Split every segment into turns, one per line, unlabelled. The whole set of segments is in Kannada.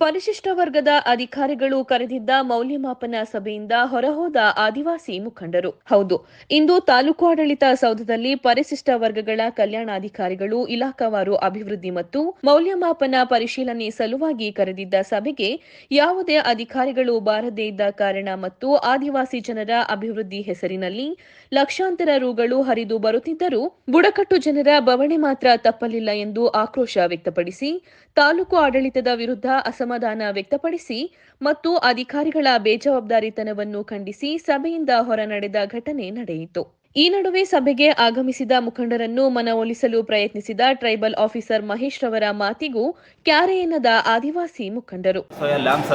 ಪರಿಶಿಷ್ಟ ವರ್ಗದ ಅಧಿಕಾರಿಗಳು ಕರೆದಿದ್ದ ಮೌಲ್ಯಮಾಪನ ಸಭೆಯಿಂದ ಹೊರಹೋದ ಆದಿವಾಸಿ ಮುಖಂಡರು. ಹೌದು, ಇಂದು ತಾಲೂಕು ಆಡಳಿತ ಸೌಧದಲ್ಲಿ ಪರಿಶಿಷ್ಟ ವರ್ಗಗಳ ಕಲ್ಯಾಣಾಧಿಕಾರಿಗಳು, ಇಲಾಖಾವಾರು ಅಭಿವೃದ್ಧಿ ಮತ್ತು ಮೌಲ್ಯಮಾಪನ ಪರಿಶೀಲನೆ ಸಲುವಾಗಿ ಕರೆದಿದ್ದ ಸಭೆಗೆ ಯಾವುದೇ ಅಧಿಕಾರಿಗಳು ಬಾರದೇ ಇದ್ದ ಕಾರಣ ಮತ್ತು ಆದಿವಾಸಿ ಜನರ ಅಭಿವೃದ್ಧಿ ಹೆಸರಿನಲ್ಲಿ ಲಕ್ಷಾಂತರ ರುಗಳು ಹರಿದು ಬರುತ್ತಿದ್ದರೂ ಬುಡಕಟ್ಟು ಜನರ ಬವಣೆ ಮಾತ್ರ ತಪ್ಪಲಿಲ್ಲ ಎಂದು ಆಕ್ರೋಶ ವ್ಯಕ್ತಪಡಿಸಿ, ತಾಲೂಕು ಆಡಳಿತದ ವಿರುದ್ಧ ಅಸಮಾಧಾನ ವ್ಯಕ್ತಪಡಿಸಿ ಮತ್ತು ಅಧಿಕಾರಿಗಳ ಬೇಜವಾಬ್ದಾರಿತನವನ್ನು ಖಂಡಿಸಿ ಸಭೆಯಿಂದ ಹೊರ ನಡೆದ ಘಟನೆ ನಡೆಯಿತು. ಈ ನಡುವೆ ಸಭೆಗೆ ಆಗಮಿಸಿದ ಮುಖಂಡರನ್ನು ಮನವೊಲಿಸಲು ಪ್ರಯತ್ನಿಸಿದ ಟ್ರೈಬಲ್ ಆಫೀಸರ್ ಮಹೇಶ್ ರವರ ಮಾತಿಗೂ ಕ್ಯಾರೆ ಎನ್ನದ ಆದಿವಾಸಿ ಮುಖಂಡರು.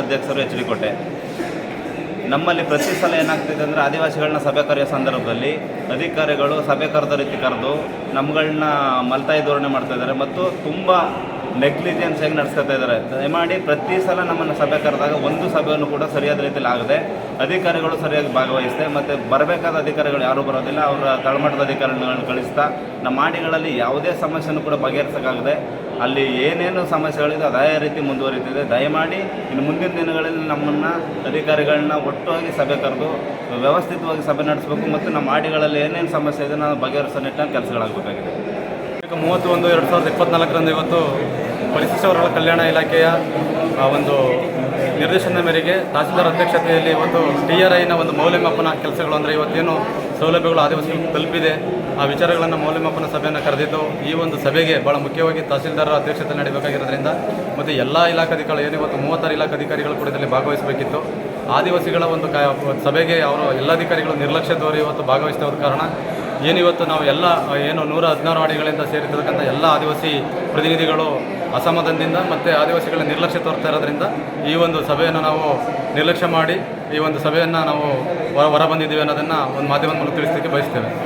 ಅಧ್ಯಕ್ಷರು ಎಚ್ಚರಿಕೊಟ್ಟೆ ನಮ್ಮಲ್ಲಿ ಪ್ರತಿ ಸಲ ಏನಾಗ್ತಿದೆ ಅಂದರೆ ಆದಿವಾಸಿಗಳನ್ನ ಸಭೆ ಕರೆಯೋ ಸಂದರ್ಭದಲ್ಲಿ ಅಧಿಕಾರಿಗಳು ಸಭೆ ಕರೆದ ರೀತಿ ಕರೆದು ನಮ್ಮಗಳನ್ನ ಮಲ್ತಾಯಿ ಧೋರಣೆ ಮಾಡ್ತಾ ಇದ್ದಾರೆ ಮತ್ತು ತುಂಬ ನೆಗ್ಲಿಜೆನ್ಸ್ ಆಗಿ ನಡೆಸ್ಕೊತಾ ಇದ್ದಾರೆ ದಯಮಾಡಿ ಪ್ರತಿ ಸಲ ನಮ್ಮನ್ನು ಸಭೆ ಕರೆದಾಗ ಒಂದು ಸಭೆಯನ್ನು ಕೂಡ ಸರಿಯಾದ ರೀತಿಯಲ್ಲಿ ಆಗದೆ ಅಧಿಕಾರಿಗಳು ಸರಿಯಾಗಿ ಭಾಗವಹಿಸಿದೆ ಮತ್ತು ಬರಬೇಕಾದ ಅಧಿಕಾರಿಗಳು ಯಾರೂ ಬರೋದಿಲ್ಲ. ಅವರ ತಳಮಟ್ಟದ ಅಧಿಕಾರಿಗಳನ್ನು ಕಳಿಸ್ತಾ ನಮ್ಮ ಮಾಡಿಗಳಲ್ಲಿ ಯಾವುದೇ ಸಮಸ್ಯೆನೂ ಕೂಡ ಬಗೆಹರಿಸೋಕ್ಕಾಗದೆ ಅಲ್ಲಿ ಏನೇನು ಸಮಸ್ಯೆಗಳಿದೆ ಅದೇ ರೀತಿ ಮುಂದುವರಿತಿದೆ. ದಯಮಾಡಿ ಇನ್ನು ಮುಂದಿನ ದಿನಗಳಲ್ಲಿ ನಮ್ಮನ್ನು ಅಧಿಕಾರಿಗಳನ್ನ ಒಟ್ಟಾಗಿ ಸಭೆ ಕರೆದು ವ್ಯವಸ್ಥಿತವಾಗಿ ಸಭೆ ನಡೆಸಬೇಕು ಮತ್ತು ನಮ್ಮ ಮಾಡಿಗಳಲ್ಲಿ ಏನೇನು ಸಮಸ್ಯೆ ಇದೆ ನಾವು ಬಗೆಹರಿಸೋ ನಿಟ್ಟಿನಲ್ಲಿ ಕೆಲಸಗಳಾಗಬೇಕಾಗಿದೆ.
ಮೂವತ್ತು ಒಂದು ಎರಡು ಸಾವಿರದ ಇಪ್ಪತ್ನಾಲ್ಕರಂದು ಇವತ್ತು ಪರಿಶಿಷ್ಟ ವರ್ಗಗಳ ಕಲ್ಯಾಣ ಇಲಾಖೆಯ ಒಂದು ನಿರ್ದೇಶನದ ಮೇರೆಗೆ ತಹಸೀಲ್ದಾರ್ ಅಧ್ಯಕ್ಷತೆಯಲ್ಲಿ ಇವತ್ತು ಟಿ ಆರ್ ಐನ ಒಂದು ಮೌಲ್ಯಮಾಪನ ಕೆಲಸಗಳು ಅಂದರೆ ಇವತ್ತೇನು ಸೌಲಭ್ಯಗಳು ಆದಿವಾಸಿಗಳಿಗೆ ತಲುಪಿದೆ. ಆ ವಿಚಾರಗಳನ್ನು ಮೌಲ್ಯಮಾಪನ ಸಭೆಯನ್ನು ಕರೆದಿದ್ದು ಈ ಒಂದು ಸಭೆಗೆ ಭಾಳ ಮುಖ್ಯವಾಗಿ ತಹಸೀಲ್ದಾರರ ಅಧ್ಯಕ್ಷತೆ ನಡೆಯಬೇಕಾಗಿರೋದ್ರಿಂದ ಮತ್ತು ಎಲ್ಲ ಇಲಾಖಾಧಿಕಾರಿಗಳು ಏನು ಇವತ್ತು ಮೂವತ್ತಾರು ಇಲಾಖಾಧಿಕಾರಿಗಳು ಕೂಡ ಇದರಲ್ಲಿ ಭಾಗವಹಿಸಬೇಕಿತ್ತು. ಆದಿವಾಸಿಗಳ ಒಂದು ಸಭೆಗೆ ಅವರು ಎಲ್ಲ ಅಧಿಕಾರಿಗಳು ನಿರ್ಲಕ್ಷ್ಯ ಇವತ್ತು ಭಾಗವಹಿಸ್ತಾ ಕಾರಣ ಏನಿವತ್ತು ನಾವು ಎಲ್ಲ, ಏನು ನೂರ ಹದಿನಾರು ಅಡಿಗಳಿಂದ ಸೇರಿರ್ತಕ್ಕಂಥ ಎಲ್ಲ ಆದಿವಾಸಿ ಪ್ರತಿನಿಧಿಗಳು ಅಸಮಾಧಾನದಿಂದ ಮತ್ತು ಆದಿವಾಸಿಗಳ ನಿರ್ಲಕ್ಷ್ಯ ತೋರ್ತಾ ಇರೋದ್ರಿಂದ ಈ ಒಂದು ಸಭೆಯನ್ನು ನಾವು ನಿರ್ಲಕ್ಷ್ಯ ಮಾಡಿ ಈ ಒಂದು ಸಭೆಯನ್ನು ನಾವು ಹೊರ ಹೊರ ಬಂದಿದ್ದೀವಿ ಅನ್ನೋದನ್ನು ಒಂದು ಮಾಧ್ಯಮದ ಮೂಲಕ ತಿಳಿಸಲಿಕ್ಕೆ ಬಯಸ್ತೇವೆ.